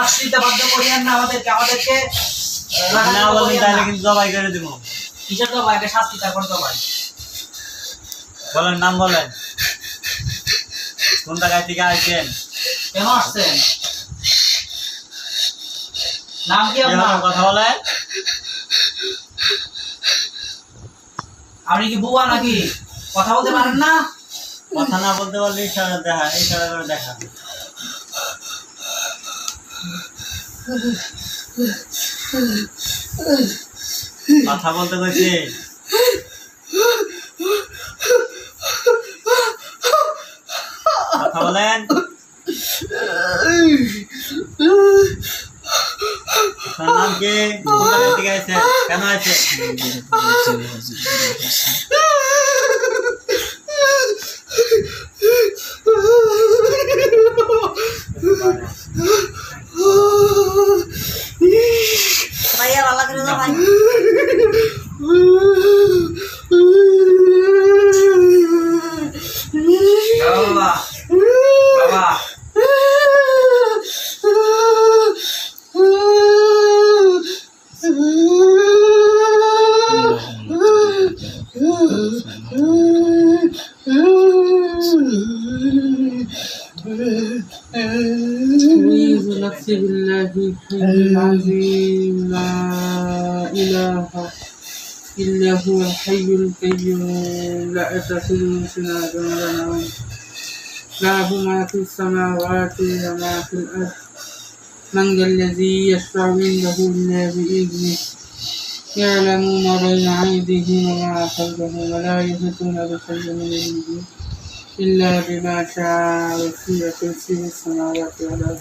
বাধ্য করিয়েন না আমাদেরকে আমাদেরকে না বলেন তাহলে কিন্তু জবাই করে দিব। কিসের তো ভাই শাস্তি তারপর তো বলেন নাম বলেন। কোন জায়গায় থেকে আসছেন কেন আসছেন? নাম কি আপনার? কথা বলেন। আপনি কি বুয়া নাকি? কথা বলতে পারেন না? কথা না বলতে পারলে ইশারা দেখা ইশারা করে দেখা। কথা বলতে কইছি? কথা বলেন। নাম কি? কোন আছে العظيم لا إله إلا هو الحي القيوم. لا تأخذه سنة ولا نوم له ما في السماوات وما في الأرض. من ذا الذي يشفع عنده إلا بإذنه. يعلم ما بين أيديهم وما خلفهم ولا يحيطون بشيء من علمه إلا بما شاء وسع كرسيه السماوات والأرض.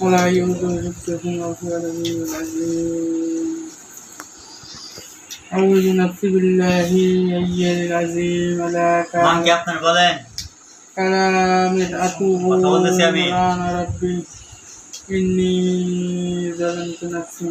ولا يؤذ حفظكم وهو العلي العظيم أعوذ نفسي بالله العلي العظيم ولا كان من أتوه سبحان ربي إني ظلمت نفسي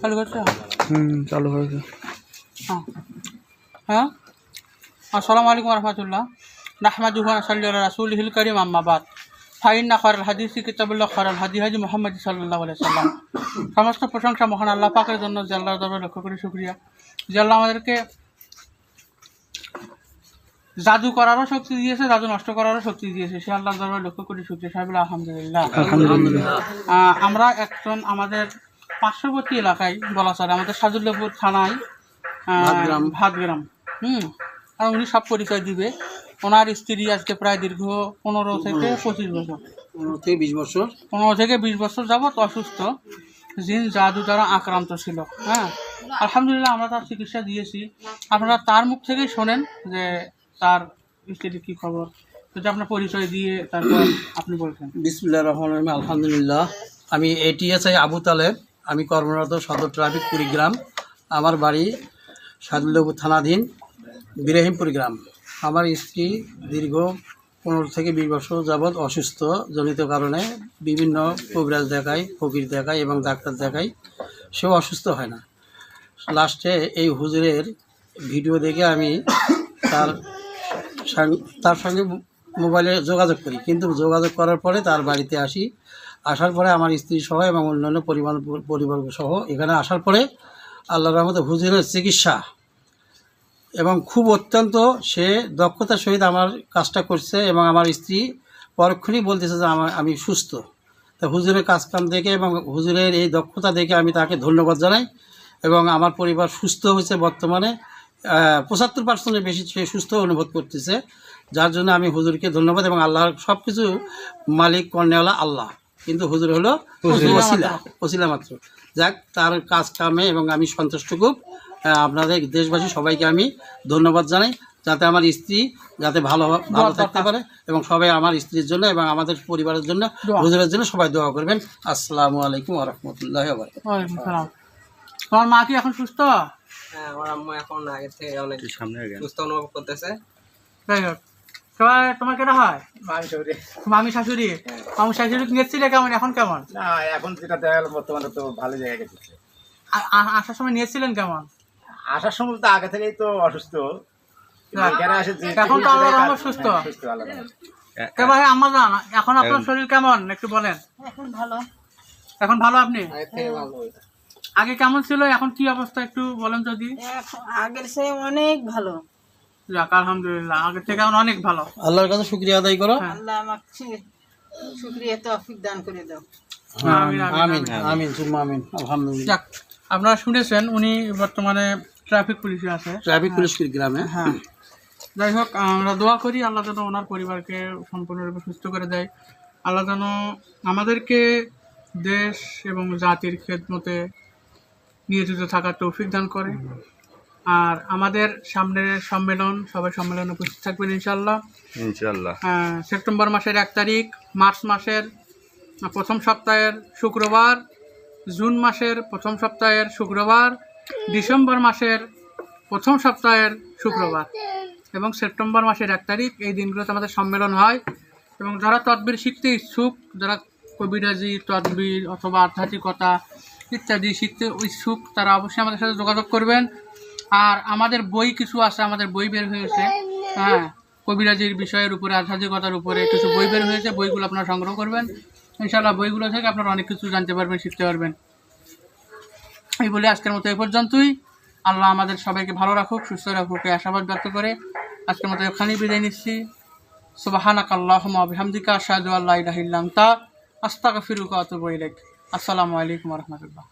চালু করছ? হুম চালু হয়েছে। হ্যাঁ। হ্যাঁ? আসসালামু আলাইকুম রহমতুল্লাহ। নাহমাদুহু সাল্লি আলা রাসূলিহিল কারীম আম্মা ফাইন্না খায়রাল হাদিসি কিতাবুল্লাহ খায়রাল হাদি হাজি মুহাম্মদ আলাইহি সাল্লাম সমস্ত প্রশংসা মহান আল্লাহ পাকের জন্য দরবারে লক্ষ্য করি শুকরিয়া। যে আমাদেরকে জাদু করারও শক্তি দিয়েছে জাদু নষ্ট করারও শক্তি দিয়েছে। সে আল্লাহর দরবারে লক্ষ্য করি শুকরিয়া। সাহেব আলহামদুলিল্লাহ। আমরা একজন আমাদের পার্শ্ববর্তী এলাকায় বলা চলে আমাদের সাজুল্লাপুর থানায় আহ, ভাতগ্রাম। হুম আর উনি সব পরিচয় দিবে। ওনার স্ত্রী আজকে প্রায় দীর্ঘ পনেরো থেকে পঁচিশ বছর। পনেরো থেকে বিশ বছর। পনেরো থেকে বিশ বছর যাবৎ অসুস্থ জিন জাদু দ্বারা আক্রান্ত ছিল হ্যাঁ? আলহামদুলিল্লাহ আমরা তার চিকিৎসা দিয়েছি। আপনারা তার মুখ থেকেই শোনেন যে তার স্ত্রীর কী খবর। যদি আপনার পরিচয় দিয়ে তারপর আপনি বলছেন বিসমুল্লাহ রহমান রহিম আলহামদুলিল্লাহ। আমি এটিএসআই আবু তালেব আমি কর্মরত সদর ট্রাফিক কুড়িগ্রাম। আমার বাড়ি সাদুল্লাপুর থানাধীন বিরাহিমপুর গ্রাম। আমার স্ত্রী দীর্ঘ পনেরো থেকে বিশ বছর যাবৎ অসুস্থ, জনিত কারণে বিভিন্ন কবিরাজ দেখায়, ফকির দেখায় এবং ডাক্তার দেখায়, সেও অসুস্থ হয় না। লাস্টে এই হুজুরের ভিডিও দেখে আমি তার তার সঙ্গে মোবাইলে যোগাযোগ করি। কিন্তু যোগাযোগ করার পরে তার বাড়িতে আসি। আসার পরে আমার স্ত্রী সহ এবং অন্যান্য পরিবার পরিবার সহ এখানে আসার পরে আল্লাহ রহমতে হুজুরের চিকিৎসা এবং খুব অত্যন্ত সে দক্ষতার সহিত আমার কাজটা করছে এবং আমার স্ত্রী পরক্ষণই বলতেছে যে আমার আমি সুস্থ। তা হুজুরের কাজকাম দেখে এবং হুজুরের এই দক্ষতা দেখে আমি তাকে ধন্যবাদ জানাই এবং আমার পরিবার সুস্থ হয়েছে বর্তমানে। পঁচাত্তর পার্সেন্টের বেশি সে সুস্থ অনুভব করতেছে যার জন্য আমি হুজুরকে ধন্যবাদ এবং আল্লাহর সব কিছু মালিক কর্নেওয়ালা আল্লাহ। কিন্তু হুজুর হলো ওসিলা ওসিলা মাত্র। যাক তার কাজ কামে এবং আমি সন্তুষ্ট খুব। আপনাদের দেশবাসী সবাইকে আমি ধন্যবাদ জানাই যাতে আমার স্ত্রী যাতে ভালো ভালো থাকতে পারে এবং সবাই আমার স্ত্রীর জন্য এবং আমাদের পরিবারের জন্য। হুজুরের জন্য সবাই দোয়া করবেন। আসসালামু আলাইকুম রহমতুল্লাহ ওয়ালাইকুম তোমার মা কি এখন সুস্থ? হ্যাঁ আমার আম্মু এখন আগের থেকে অনেক সামনে সুস্থ অনুভব করতেছে। যাই হোক তোমার তোমার কেটা হয়? মামি শাশুড়ি। মামি শাশুড়ি? নিয়েছিলে কেমন এখন কেমন? না এখন যেটা দেখা গেল বর্তমানে তো ভালো জায়গায় গেছে। আ- আ- আসার সময় নিয়েছিলেন কেমন? আসার সময় তো আগে থেকেই তো অসুস্থ। না। এখানে তো আল্লাহর রহমত সুস্থ। হ্যাঁ, সুস্থ আল্লাহর ভাই আম্মা জান এখন আপনার শরীর কেমন? একটু বলেন। এখন ভালো। এখন ভালো আপনি? আগে কেমন ছিল? এখন কি অবস্থা একটু বলেন যদি। আগের সে অনেক ভালো। যাক আলহামদুলিল্লাহ আগের থেকে এখন অনেক ভালো। আল্লাহর কাছে শুক্রিয়া আদায় করো। হ্যাঁ। আল্লাহ আমাকে শুক্রিয়া তৌফিক দান করে দাও। আমিন, আমিন, আমিন। আমিন সুম্মা আমিন আলহামদুলিল্লাহ। যাক আপনারা শুনেছেন উনি বর্তমানে ট্রাফিক পুলিশ আছে। ট্রাফিক পুলিশ গ্রামে? হ্যাঁ। যাই হোক আমরা দোয়া করি আল্লাহ যেন ওনার পরিবারকে সম্পূর্ণরূপে সুস্থ করে দেয়। আল্লাহ যেন আমাদেরকে দেশ এবং জাতির খেদমতে নিয়োজিত থাকার তৌফিক দান করে। আর আমাদের সামনের সম্মেলন সবাই সম্মেলনে উপস্থিত থাকবেন ইনশাল্লাহ ইনশাল্লাহ আহ, সেপ্টেম্বর মাসের এক তারিখ মার্চ মাসের প্রথম সপ্তাহের শুক্রবার জুন মাসের প্রথম সপ্তাহের শুক্রবার ডিসেম্বর মাসের প্রথম সপ্তাহের শুক্রবার এবং সেপ্টেম্বর মাসের এক তারিখ এই দিনগুলোতে আমাদের সম্মেলন হয়। এবং যারা তদবির শিখতে ইচ্ছুক, যারা কবিরাজি তদবির অথবা আধ্যাত্মিকতা ইত্যাদি শিখতে ইচ্ছুক, তারা অবশ্যই আমাদের সাথে যোগাযোগ করবেন। আর আমাদের বই কিছু আছে, আমাদের বই বের হয়েছে। হ্যাঁ কবিরাজির বিষয়ের উপরে, আধ্যাত্মিকতার উপরে কিছু বই বের হয়েছে, বইগুলো আপনারা সংগ্রহ করবেন। ইনশাল্লাহ বইগুলো থেকে আপনারা অনেক কিছু জানতে পারবেন, শিখতে পারবেন। এই বলে আজকের মতো এ পর্যন্তই। আল্লাহ আমাদের সবাইকে ভালো রাখুক, সুস্থ রাখুক আশাবাদ ব্যক্ত করে আজকের মতো এখানেই বিদায় নিচ্ছি। সুবাহানাক আল্লাহ আবহামদিকা সাহায্য আল্লাহ আনতা, আস্তাগফিরুকা ওয়া আতুবু আসসালামু আলাইকুম রাহমাতুল্লাহ।